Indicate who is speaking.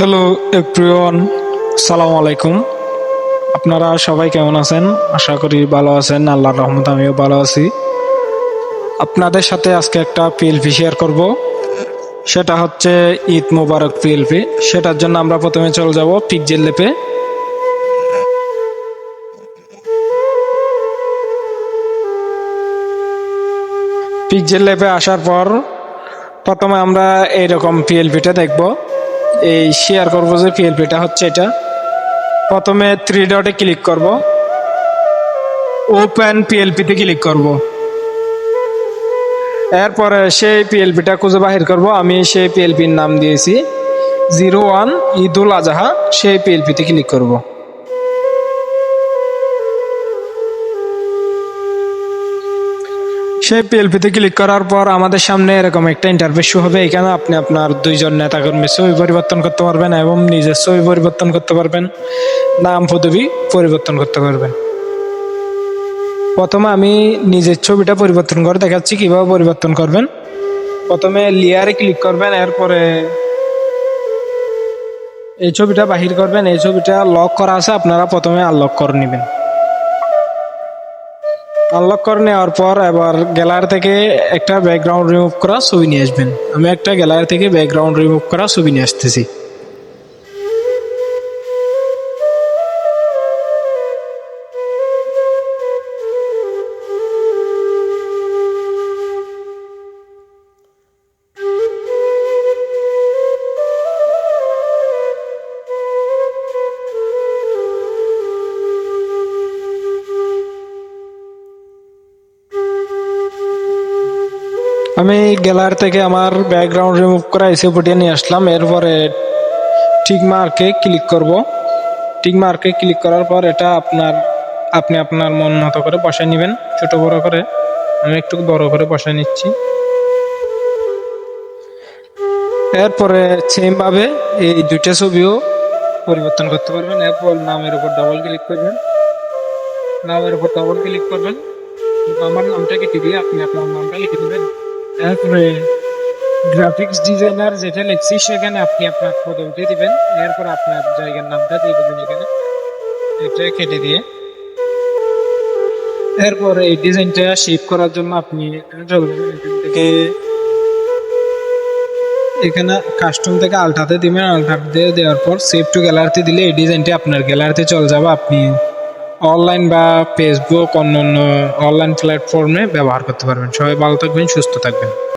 Speaker 1: Hello everyone, সালাম আলাইকুম। আপনারা সবাই কেমন আছেন? আশা করি ভালো আছেন। আল্লাহর রহমত আমিও ভালো আছি। আপনাদের সাথে আজকে একটা পিএলপি শেয়ার করব। সেটা হচ্ছে ঈদ মোবারক পিএলপি সেটার জন্য আমরা প্রথমে চলে যাব পিকজেল লেপে পিকজেল লেপে আসার পর প্রথমে আমরা এইরকম পিএলপিটা দেখব। এই শেয়ার করব যে পিএলপিটা হচ্ছে এটা। প্রথমে থ্রি ডটে ক্লিক করব। ওপেন পিএলপিতে ক্লিক করব। এরপরে সেই পিএলপিটা খুঁজে বাহির করব। আমি সেই পিএলপির নাম দিয়েছি। জিরো ওয়ান ঈদুল আজহা, সেই পিএলপিতে ক্লিক করব। সেই পিএলপিতে ক্লিক করার পর আমাদের সামনে এরকম একটা ইন্টারফেস শো হবে। এখানে আপনি আপনার দুইজন নেতাকর্মীর ছবি পরিবর্তন করতে পারবেন এবং নিজের ছবি পরিবর্তন করতে পারবেন। নাম, পদবি পরিবর্তন করতে পারবেন। প্রথমে আমি নিজের ছবিটা পরিবর্তন করে দেখাচ্ছি, কীভাবে পরিবর্তন করবেন। প্রথমে লেয়ারে ক্লিক করবেন, এরপরে এই ছবিটা বাহির করবেন। এই ছবিটা লক করা আছে, আপনারা প্রথমে আনলক করে নেবেন। আনলক করে নেওয়ার পর এবার গ্যালারি থেকে একটা ব্যাকগ্রাউন্ড রিমুভ করা ছবি নিয়ে আসবেন। আমি একটা গ্যালারি থেকে ব্যাকগ্রাউন্ড রিমুভ করা ছবি নিয়ে আসতেছি। আমি গ্যালারি থেকে আমার ব্যাকগ্রাউন্ড রিমুভ করা এসে ফুটিয়ে নিয়ে আসলাম। এরপরে টিক মার্কে ক্লিক করব। টিক মার্কে ক্লিক করার পর এটা আপনার, আপনি আপনার মন মতো করে বসায় নেবেন। ছোট বড় করে। আমি একটু বড় করে বসায় নিচ্ছি। এরপরে সেম ভাবে এই দুইটা ছবিও পরিবর্তন করতে পারবেন। এরপর নামের উপর ডাবল ক্লিক করবেন। নামের উপর ডাবল ক্লিক করবেন। আমার নামটাকে দিয়ে আপনি আপনার নামটা লিখে দেবেন। এরপরে গ্রাফিক্স ডিজাইনার যেটা লিখছি, সেখানে আপনি আপনার পদবিটা দিবেন। এরপর আপনার জায়গার নামটা দিয়ে দেবেন এখানে। এটা কেটে দিয়ে। এরপর এই ডিজাইনটা শেপ করার জন্য আপনি থেকে এখানে কাস্টম থেকে আলটাতে দিবেন। আলটাতে দেওয়ার পর সেভ টু গ্যালারিতে দিলে এই ডিজাইনটি আপনার গ্যালারিতে চলে যাবে। আপনি অনলাইন বা ফেসবুক অন্য অন্য অনলাইন প্ল্যাটফর্মে ব্যবহার করতে পারবেন। সবাই ভালো থাকবেন, সুস্থ থাকবেন।